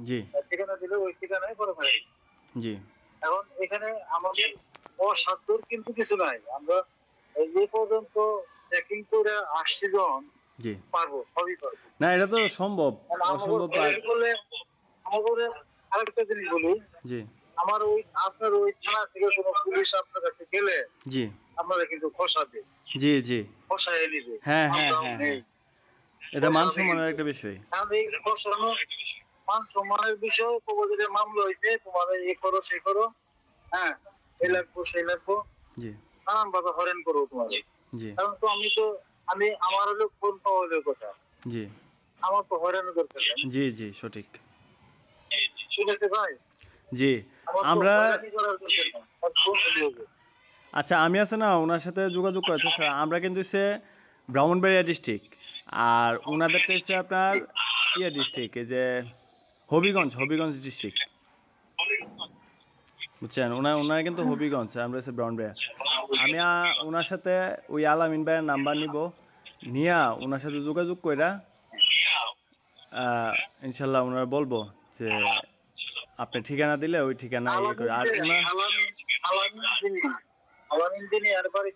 জি। ঠিকানা দিলে ওই ঠিকানায় করে ফেলে জি। এখন এখানে আমাদের অসাধ্যর কিন্তু কিছু নাই। আমরা এই পর্যন্ত চেকিং করে আসছি যখন জি। পারব সবই পারব। না এটা তো সম্ভব অসম্ভব করলে আমাকে আরেকটা জিনিস বলি। জি। আমার ওই আপনার ওই থানা থেকে কোনো পুলিশ আপনার কাছে গেলে জি। আপনারা কিন্তু খসাবে জি জি। খসায় নিবে হ্যাঁ, হ্যাঁ, হ্যাঁ, এটা মান সম্মানের একটা বিষয়। কারণ এই খসানো মান সম্মানের বিষয় মামলা হয়েছে তোমার করো সে করো হ্যাঁ? এই লাগবো সেই লাগবো। নানান হরেন করব তোমার। কারণ তো আমি তো আমি আমার হলো ফোন পাওয়া হলো কথা। জি। আমার তো হয়রানি করতে জি জি সঠিক। ঠিক আছে ভাই? জি আমরা। আচ্ছা আমি আছে না ওনার সাথে যোগাযোগ করেছি। স্যার আমরা কিন্তু হচ্ছে ব্রাহ্মণবাড়িয়া ডিস্ট্রিক্ট আর ওনাদেরটা হচ্ছে আপনার ইয়ে ডিস্ট্রিক্ট এই যে হবিগঞ্জ হবিগঞ্জ ডিস্ট্রিক্ট বুঝছেন? ওনার ওনারা কিন্তু হবিগঞ্জ আমরা হচ্ছে ব্রাহ্মণবাড়িয়া আমি ওনার সাথে ওই আলামিন ভাইয়ের নাম্বার নিব। নিয়া ওনার সাথে যোগাযোগ কইরা ইনশাল্লাহ ওনারা বলব যে আপনি ঠিকানা দিলে ওই ঠিকানা ইয়ে করে। আর ওনার আর বাড়ি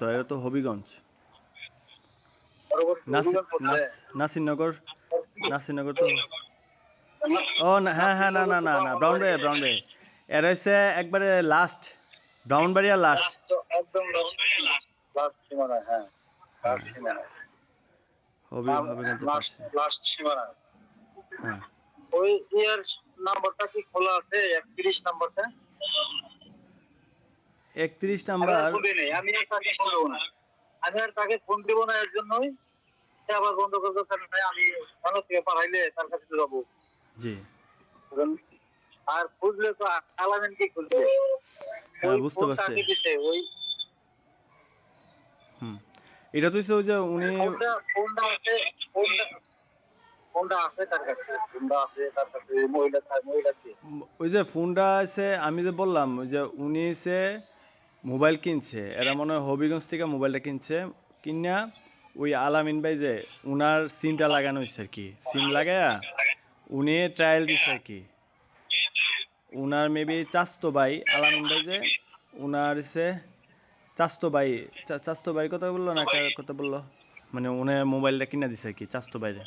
তো এটা তো হবিগঞ্জ। নাসিরনগর। নাসিরনগর তো ও না হ্যাঁ হ্যাঁ না না না না ব্রাউনবাড়িয়া ব্রাউনবাড়িয়া এর হচ্ছে একবারে লাস্ট ব্রাউনবাড়িয়া লাস্ট একদম লাস্ট সীমানায়, হ্যাঁ। লাস্ট। হবি লাস্ট লাস্ট। হ্যাঁ। ওই ইয়ার নাম্বারটা কি খোলা আছে? একত্রিশ নাম্বারটা? একত্রিশ আমি নাম্বার নেই, আমি আর তাকে ফোন দেবো না। আমি আর তাকে ফোন দেবো না এর জন্যই। সে আবার বন্ধ আমি ভালো থেকে পাঠাইলে তার কাছে যাব। জি। আর খুঁজলে তো আলামিন কি খুঁজবে? হ্যাঁ, বুঝতে পারছি। ওই হুম। এটা তো হচ্ছে ওই যে উনি ফোনটা ফোনটা আছে ফোনটা ওই মহিলা তার মহিলাকে ওই যে ফোনটা আছে আমি যে বললাম ওই যে উনি এসে মোবাইল কিনছে এরা মনে হয় হবিগঞ্জ থেকে মোবাইলটা কিনছে কিনা ওই আলামিন ভাই যে উনার সিমটা লাগানো হয়েছে আর কি। সিম লাগায়া উনি ট্রায়াল দিচ্ছে আর কি। উনার মেবি চাস্তো ভাই, আলামিন ভাই যে উনার হচ্ছে চাস্তো ভাই চাস্তো ভাই কথা বলল না কার কথা বলল? মানে উনি মোবাইলটা কিনা দিছে আর কি, চাস্তো বাইরে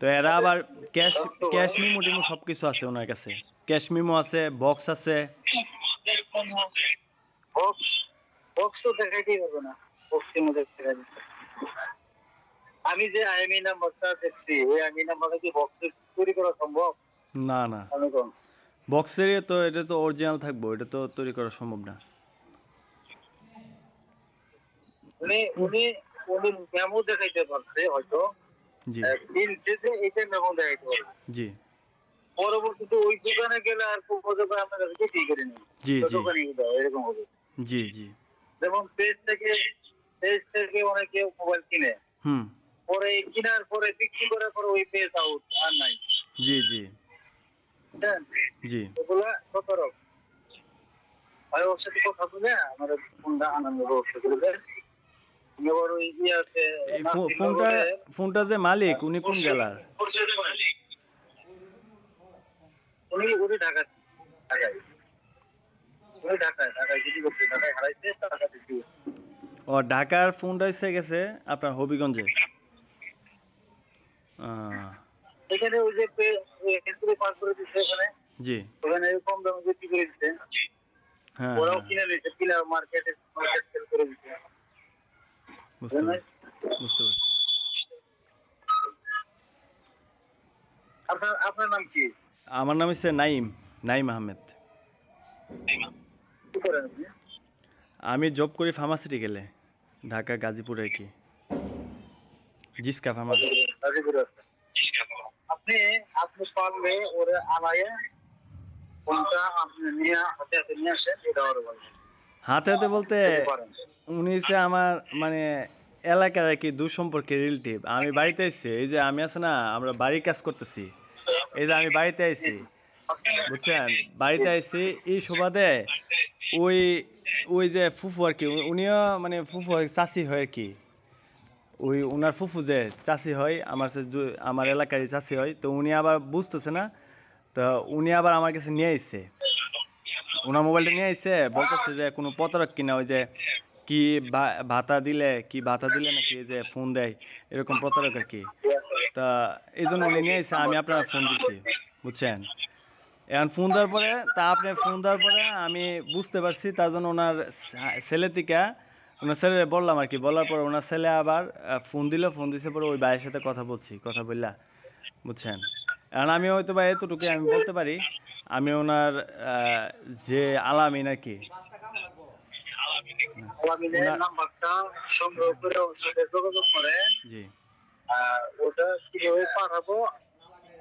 তো এরা আবার ক্যাশ ক্যাশ মিমো টিমো সব কিছু আছে ওনার কাছে। ক্যাশ মিমো আছে, বক্স আছে। বক্স বক্স তো দেখাইতেই পারব না বক্সের মধ্যে দেখা আমি যে আইএমই নাম্বারটা দেখছি ওই আইএমই নাম্বারটা কি বক্সে তৈরি করা সম্ভব? না না। বক্সের তো এটা তো অরিজিনাল থাকব এটা তো তৈরি করা সম্ভব না। উনি উনি উনি মেমো দেখাইতে পারছে হয়তো। জি। যে এইটা মেমো দেখাইতে পারছে জি। পরবর্তীতে ওই দোকানে গেলে আর মজা করে আপনার কাছে বিক্রি করে নেই। জি জি। দোকানে এরকম হবে। জি জি। যেমন পেজ থেকে পেজ থেকে অনেকে মোবাইল কিনে। হুম। পরে কেনার পরে বিক্রি করার পরে ওই পেজ আউট আর নাই। জি জি। জি। ওগুলা কত রকম ভাই ওর সাথে কথা বলে আমার ফোনটা আনন্দ ব্যবস্থা করে ইয়াতে ফোনটা ফোনটা যে মালিক উনি কোন জেলার? উনি উনি ঢাকা ঢাকায় উনি ঢাকায় ঢাকায় যদি করছে ঢাকায় হারাইছে টাকা দিতে ও ঢাকার ফোনটা এসে গেছে আপনার হবিগঞ্জে? আহ, এখানে ওই যে হেলপুরে পার করে দিচ্ছে ওখানে। জি। ওখানে কম দামে বিক্রি করে দিচ্ছে হ্যাঁ ওরাও হ্যাঁ, কিনে নিয়েছে কিনে মার্কেটে মার্কেট সেল করে দিচ্ছে বুঝতে পারছি বুঝতে পারছি। আপনার আপনার নাম কি? আমার নাম হচ্ছে নাইম নাইম আহমেদ। কি করেন আমি জব করি ফার্মাসিউটিক্যালে ঢাকা গাজীপুর আর কি। জিসকা ফার্মাসি গাজীপুরে আপনি আপনি পারলে ওরে আনায়ে কোনটা আপনি নিয়ে হাতে হাতে নিয়ে আসেন এটা ওরে বলবেন হাতে হাতে বলতে উনি হচ্ছে আমার মানে এলাকার আর কি দুঃসম্পর্কের রিলেটিভ আমি বাড়িতে এসেছি এই যে আমি আছে না আমরা বাড়ির কাজ করতেছি। এই যে আমি বাড়িতে আইছি বুঝছেন? বাড়িতে আইছি এই সুবাদে ওই ওই যে ফুফু আর কি উনিও মানে ফুফু চাষি হয় আর কি। ওই ওনার ফুফু যে চাষি হয়, আমার আমার এলাকারই চাষি হয়, তো উনি আবার বুঝতেছে না, তো উনি আবার আমার কাছে নিয়ে আইছে। ওনার মোবাইলটা নিয়ে আইছে, বলতেছে যে কোনো প্রতারক কিনা, ওই যে কি ভাতা দিলে, কি ভাতা দিলে নাকি যে ফোন দেয়, এরকম প্রতারক আর কি। তা এই জন্য উনি নিয়ে আইছে, আমি আপনার ফোন দিছি, বুঝছেন? এখন ফোন দেওয়ার পরে তা আপনি ফোন দেওয়ার পরে আমি বুঝতে পারছি তার জন্য ওনার ছেলে থেকে ওনার ছেলে বললাম আর কি। বলার পর ওনার ছেলে আবার ফোন দিল ফোন দিছে পরে ওই ভাইয়ের সাথে কথা বলছি কথা বললা বুঝছেন? এখন আমি হয়তো বা এতটুকু আমি বলতে পারি আমি ওনার যে আলামিন আর কি। আলামিনের ওনার- নাম্বারটা সংগ্রহ করে ওর সাথে যোগাযোগ করেন। জি। ওটা কীভাবে পাঠাবো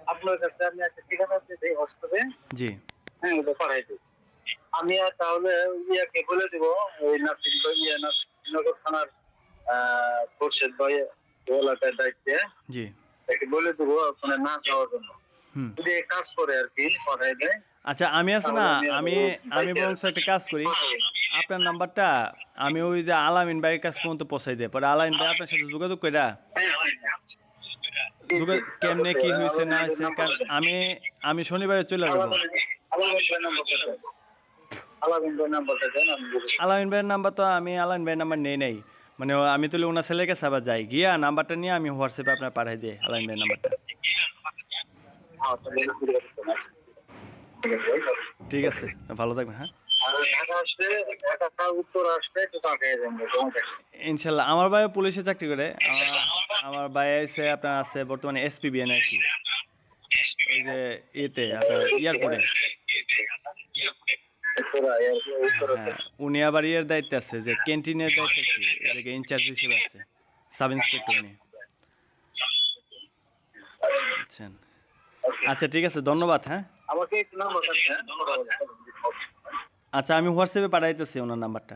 আপনার কাছে আমি একটা ঠিকানা দিতে হোয়াটসঅ্যাপে জি। হ্যাঁ ওটা পাঠাই দেবো আমি আর তাহলে ইয়াকে বলে দেবো ওই নাসির ভাই ইয়া নাসিরনগর থানার খোরশেদ ভাই ওই এলাকার দায়িত্বে। জি। তাকে বলে দেবো ওখানে না যাওয়ার জন্য। যদি কাজ করে আর কি পাঠাই দেয়। আচ্ছা আমি আছে না আমি আমি বরং একটা কাজ করি। আপনার নাম্বারটা আমি ওই যে আলামিন ভাইয়ের কাছ পর্যন্ত পৌঁছাই দিই। পরে আলামিন ভাই আপনার সাথে যোগাযোগ করে কেমনে কি হয়েছে না হয়েছে কারণ আমি আমি শনিবারে চলে যাব। আলামিন ভাইয়ের নাম্বার তো আমি আলামিন ভাইয়ের নাম্বার নেই নাই। মানে আমি তুলে ওনার ছেলের কাছে আবার যাই। গিয়া নাম্বারটা নিয়ে আমি হোয়াটসঅ্যাপে আপনার পাঠাই দিই আলামিন ভাইয়ের নাম্বারটা। ঠিক আছে। ভালো থাকবেন হ্যাঁ। পাঠিয়ে দেন তোমাকে ইনশাল্লাহ আমার ভাই পুলিশে চাকরি করে। আমার ভাই আছে আপনার আছে বর্তমানে এসপিবিএন আর কি। ওই যে ইয়েতে আপনার এয়ারপোর্টে। হ্যাঁ উনি আবার ইয়ের দায়িত্বে আছে যে ক্যান্টিনের দায়িত্বে আছে এদিকে ইনচার্জ হিসেবে আছে সাব ইন্সপেক্টর উনি। আচ্ছা ঠিক আছে ধন্যবাদ হ্যাঁ। আমাকে একটু নাম্বারটা দেন আচ্ছা আমি হোয়াটসঅ্যাপে পাঠাইতেছি ওনার নাম্বারটা